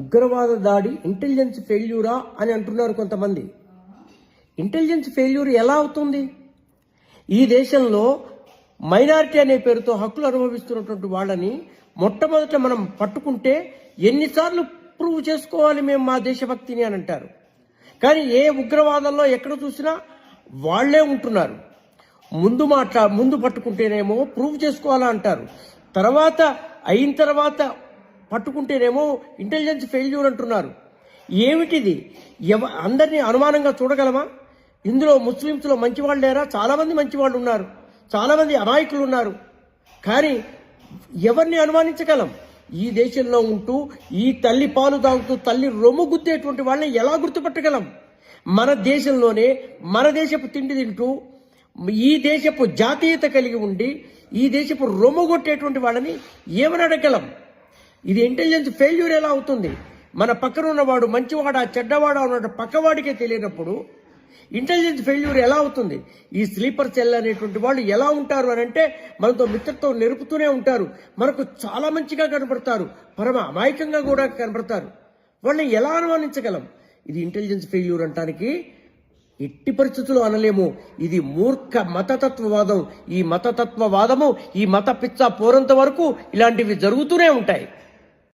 ఉగ్రవాద దాడి ఇంటెలిజెన్స్ ఫెయిల్యూరా అని అంటున్నారు కొంతమంది. ఇంటెలిజెన్స్ ఫెయిల్యూర్ ఎలా అవుతుంది? ఈ దేశంలో మైనారిటీ అనే పేరుతో హక్కులు అనుభవిస్తున్నటువంటి వాళ్ళని మొట్టమొదట మనం పట్టుకుంటే ఎన్నిసార్లు ప్రూవ్ చేసుకోవాలి మేము మా దేశభక్తిని అని అంటారు. కానీ ఏ ఉగ్రవాదంలో ఎక్కడ చూసినా వాళ్ళే ఉంటున్నారు. ముందు మాట్లా ముందు పట్టుకుంటేనేమో ప్రూవ్ చేసుకోవాలా అంటారు. తర్వాత అయిన తర్వాత పట్టుకుంటేనేమో ఇంటెలిజెన్స్ ఫెయిల్యూర్ అంటున్నారు. ఏమిటిది? ఎవ అందరినీ అనుమానంగా చూడగలమా? ఇందులో ముస్లిమ్స్లో మంచివాళ్ళు లేరా? చాలామంది మంచివాళ్ళు ఉన్నారు. చాలామంది అమాయకులు ఉన్నారు. కానీ ఎవరిని అనుమానించగలం? ఈ దేశంలో ఉంటూ ఈ తల్లి పాలు తాగుతూ తల్లి రొమ్ము గుద్దేటువంటి వాళ్ళని ఎలా గుర్తుపట్టగలం? మన దేశంలోనే మన దేశపు తిండి తింటూ ఈ దేశపు జాతీయత కలిగి ఉండి ఈ దేశపు రొమ్ము కొట్టేటువంటి వాళ్ళని ఏమని అడగలం ఇది ఇంటెలిజెన్స్ ఫెయిల్యూర్ ఎలా అవుతుంది? మన పక్కన ఉన్నవాడు మంచివాడా చెడ్డవాడా ఉన్నట్టు పక్కవాడికే తెలియనప్పుడు ఇంటెలిజెన్స్ ఫెయిల్యూర్ ఎలా అవుతుంది? ఈ స్లీపర్ సెల్ అనేటువంటి వాళ్ళు ఎలా ఉంటారు అని అంటే మనతో మిత్రత్వం నెరుపుతూనే ఉంటారు. మనకు చాలా మంచిగా కనపడతారు. పరమ అమాయకంగా కూడా కనపడతారు. వాళ్ళని ఎలా అనుమానించగలం? ఇది ఇంటెలిజెన్స్ ఫెయిల్యూర్ అంటానికి ఎట్టి పరిస్థితులు అనలేము. ఇది మూర్ఖ మతతత్వవాదం. ఈ మతతత్వవాదము ఈ మత పిచ్చ పోరంత వరకు ఇలాంటివి జరుగుతూనే ఉంటాయి.